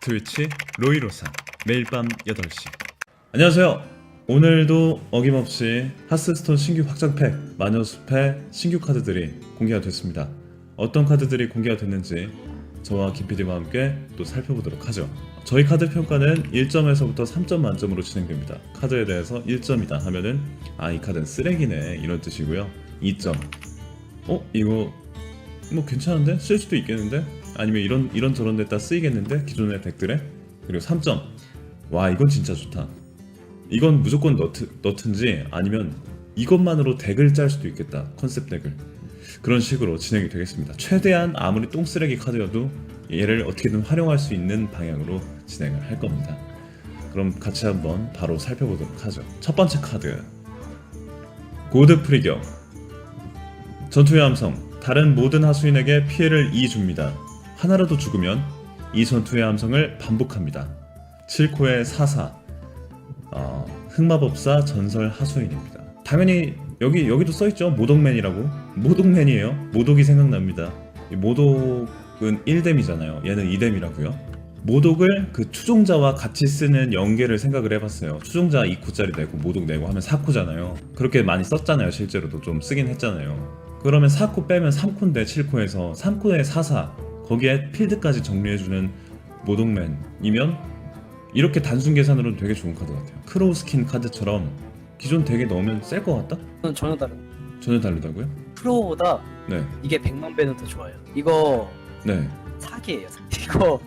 트위치 로이로사 매일 밤 8시 안녕하세요 오늘도 어김없이 하스스톤 신규 확장팩 마녀숲의 신규 카드들이 공개가 됐습니다 어떤 카드들이 공개가 됐는지 저와 김PD와 함께 또 살펴보도록 하죠 저희 카드 평가는 1점에서부터 3점 만점으로 진행됩니다 카드에 대해서 1점이다 하면은 아 이 카드는 쓰레기네 이런 뜻이고요 2점 어? 이거 뭐 괜찮은데? 쓸 수도 있겠는데? 아니면 이런 이런 저런 데다 쓰이겠는데? 기존의 덱들에? 그리고 3점. 와 이건 진짜 좋다. 이건 무조건 너트, 너트인지 아니면 이것만으로 덱을 짤 수도 있겠다. 컨셉 덱을. 그런 식으로 진행이 되겠습니다. 최대한 아무리 똥쓰레기 카드여도 얘를 어떻게든 활용할 수 있는 방향으로 진행을 할 겁니다. 그럼 같이 한번 바로 살펴보도록 하죠. 첫 번째 카드. 고드 프리격 전투의 함성. 다른 모든 하수인에게 피해를 2 줍니다. 하나라도 죽으면 이 전투의 함성을 반복합니다. 7코의 사사 어, 흑마법사 전설 하수인입니다. 당연히 여기 여기도 써있죠 모독맨이라고 모독맨이에요. 모독이 생각납니다. 이 모독은 1뎀이잖아요. 얘는 2뎀이라고요. 모독을 그 추종자와 같이 쓰는 연계를 생각을 해봤어요. 추종자 2코짜리 내고 모독 내고 하면 4코잖아요. 그렇게 많이 썼잖아요. 실제로도 좀 쓰긴 했잖아요. 그러면 4코 빼면 3코인데 7코에서 3코에 4사 거기에 필드까지 정리해주는 모독맨이면 이렇게 단순 계산으로는 되게 좋은 카드 같아요. 크로우 스킨 카드처럼 기존 덱에 넣으면 셀 것 같다? 저는 전혀 다른 전혀 다르다고요? 프로보다 네, 이게 100만 배는 더 좋아요 이거 네. 사기예요 사기. 이거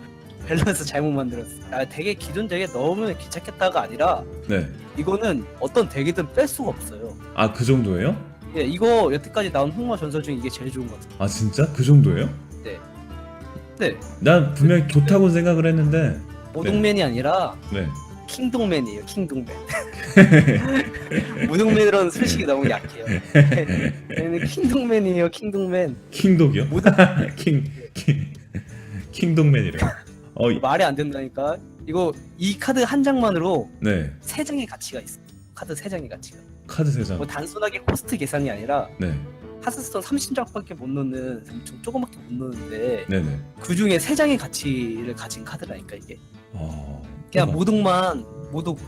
밸런스 잘못 만들었어 아, 되게 기존 덱에 넣으면 귀찮겠다가 아니라 네. 이거는 어떤 덱이든 뺄 수가 없어요 아 그 정도예요? 예, 이거 여태까지 나온 흑마 전설 중에 이게 제일 좋은 것 같아요 아 진짜? 그 정도예요? 네 난 분명히 좋다고 생각을 했는데 모독맨이 아니라 네. 킹동맨이에요 킹동맨 모독맨으로는 솔직히 너무 약해요 얘는 킹동맨이에요 킹동맨 킹독이요? 킹, 킹 킹독맨이래. 어, 이- 말이 안 된다니까 이거 이 카드 한 장만으로 네. 세 장의 가치가 있어. 카드 세 장의 가치가. 카드 세 장. 뭐 단순하게 코스트 계산이 아니라 네. 하스스톤 30장밖에 못 넣는 엄청 조그맣게 못 넣는데 네네. 그 중에 세 장의 가치를 가진 카드라니까 이게. 어. 그냥 대박. 모독만 모독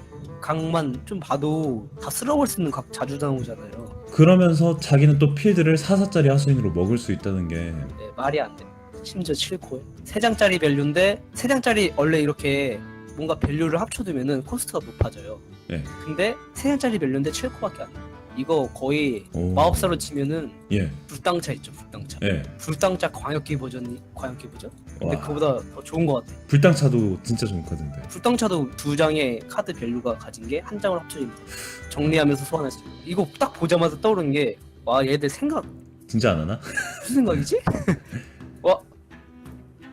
강만 좀 봐도 다 쓸어볼 수 있는 각 자주 나오잖아요. 그러면서 자기는 또 필드를 4사짜리 하수인으로 먹을 수 있다는 게 네, 말이 안 돼. 심지어 7코에 세 장짜리 밸류인데 세 장짜리 원래 이렇게 뭔가 밸류를 합쳐두면은 코스트가 높아져요. 예. 근데 세 장짜리 밸류인데 7코밖에 안 돼. 이거 거의 오. 마법사로 치면은 예. 불당차 있죠 불당차 예. 불당차 광역기 버전이 광역기 버전 근데 와. 그보다 더 좋은 것 같아 불당차도 진짜 좋은 카드인데. 불당차도 두 장의 카드 밸류가 가진 게 한 장을 합쳐집니다 정리하면서 소환할 수 있고 이거 딱 보자마자 떠오르는 게와 얘들 생각 진짜 안 하나? 무슨 생각이지? 와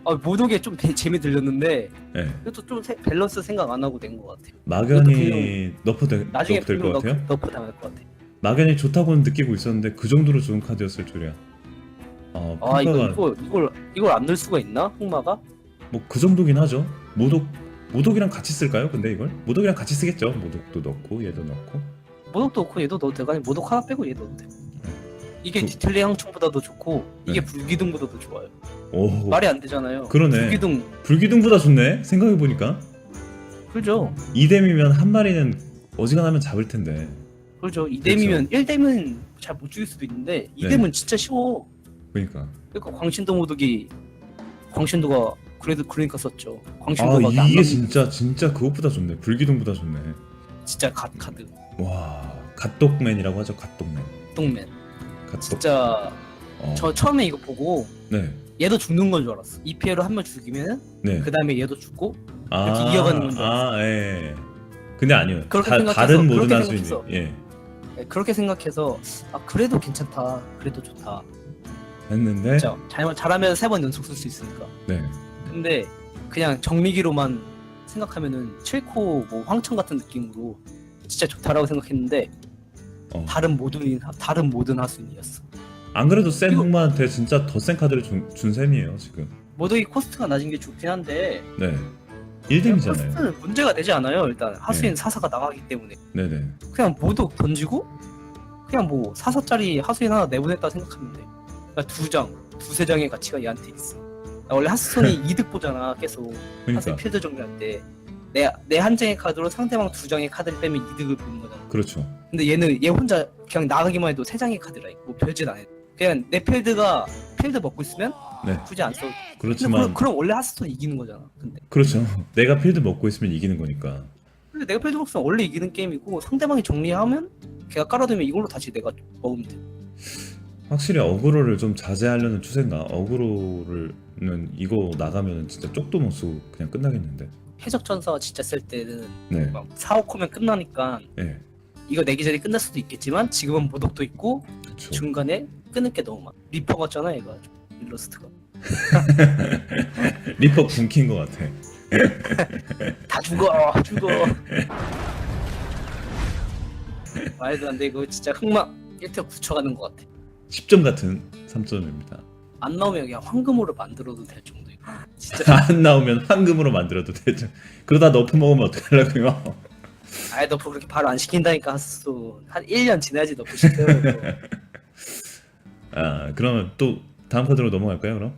아, 모독에 좀 대- 재미 들렸는데 예. 이것도 좀 세- 밸런스 생각 안 하고 낸것 같아 막연히 너프 될, 나중에 너프 될것 분명 같아요? 너프, 너프 당할 것 같아 막연히 좋다고는 느끼고 있었는데 그 정도로 좋은 카드였을 줄이야. 어, 아 이거 평가가 이거 이걸 이걸 안 넣을 수가 있나 흑마가? 뭐 그 정도긴 하죠. 모독 모독이랑 같이 쓸까요? 근데 이걸 모독이랑 같이 쓰겠죠. 모독도 넣고 얘도 넣고. 모독도 넣고 얘도 넣어도 되고 아니 모독 하나 빼고 얘 넣어도 돼. 이게 그- 디텔리 항청보다도 좋고 이게 네. 불기둥보다도 좋아요. 오. 말이 안 되잖아요. 그러네. 불기둥 불기둥보다 좋네. 생각해 보니까 그죠? 2뎀이면 한 마리는 어지간하면 잡을 텐데. 그죠? 2뎀이면 1뎀은 잘 못 죽일 수도 있는데 2뎀은 네. 진짜 쉬워. 그러니까. 그러니까 광신도 모독이 광신도가 그래도 그러니까 썼죠. 아 광신도가 이게 낭만- 진짜 진짜 그것보다 좋네. 불기둥보다 좋네. 진짜 갓 카드 와 갓독맨이라고 하죠. 갓독맨. 동맨. 갓독. 진짜 어. 저 처음에 이거 보고 네. 얘도 죽는 건 줄 알았어. 2피해로 한 명 죽이면 네. 그 다음에 얘도 죽고 아, 이렇게 이어가는 건줄 아, 예. 근데 아니요. 그렇게 다, 생각해서, 다른 모든 그렇게 하수인이. 생각해서. 예. 네, 그렇게 생각해서 아 그래도 괜찮다. 그래도 좋다. 했는데 진짜 잘 잘하면 세 번 연속 쓸 수 있으니까. 네. 근데 그냥 정리기로만 생각하면은 7코 뭐 황천 같은 느낌으로 진짜 좋다라고 생각했는데 어. 다른 모든 다른 모든 하수인이었어. 안 그래도 센 흑마한테 진짜 더 센 카드를 준, 준 셈이에요, 지금. 모독이 코스트가 낮은 게 좋긴 한데 네. 1뎀이잖아요. 코스트는 문제가 되지 않아요. 일단 하수인 네. 사사가 나가기 때문에 네, 네. 그냥 모독 던지고 그냥 뭐 사사짜리 하수인 하나 내보냈다 생각하면 돼. 그러니까 두 장, 두세 장의 가치가 얘한테 있어. 나 원래 하스톤이 이득 보잖아 계속 그러니까 필드 정리할 때내 내 한 장의 카드로 상대방 두 장의 카드를 빼면 이득을 보는 거잖아 그렇죠. 근데 얘는 얘 혼자 그냥 나가기만 해도 세 장의 카드라 뭐 별짓 안 해. 그냥 내 필드가 필드 먹고 있으면 네. 굳이 안 써. 근데 그렇지만 그럼, 그럼 원래 하스톤 이기는 거잖아. 근데 그렇죠. 내가 필드 먹고 있으면 이기는 거니까. 근데 내가 필드 먹으면 원래 이기는 게임이고 상대방이 정리하면 걔가 깔아두면 이걸로 다시 내가 먹으면 돼. 확실히 어그로를 좀 자제하려는 추세인가? 어그로를는 이거 나가면 진짜 쪽도 못 쓰고 그냥 끝나겠는데. 해적 전사가 진짜 쓸 때는 네. 막 4, 5코면 끝나니까 네. 이거 내기 전에 끝날 수도 있겠지만 지금은 모독도 있고 그렇죠. 중간에 끊을 게 너무 많아. 리퍼 같잖아 얘가 일러스트가. 리퍼 굶긴 것 같아. 다 죽어 죽어 말도 안 돼 이거 진짜 흑막 1태 9초 가는 것 같아 10점 같은 3점입니다. 안 나오면 그냥 황금으로 만들어도 될 정도야 진짜 안 나오면 황금으로 만들어도 되죠. 그러다 너프 먹으면 어떡하려고요? 아예 너프 그렇게 바로 안 시킨다니까 하스도 한 1년 지나야지 너프 시켜요 이거. 아, 그러면 또 다음 카드로 넘어갈까요, 그럼?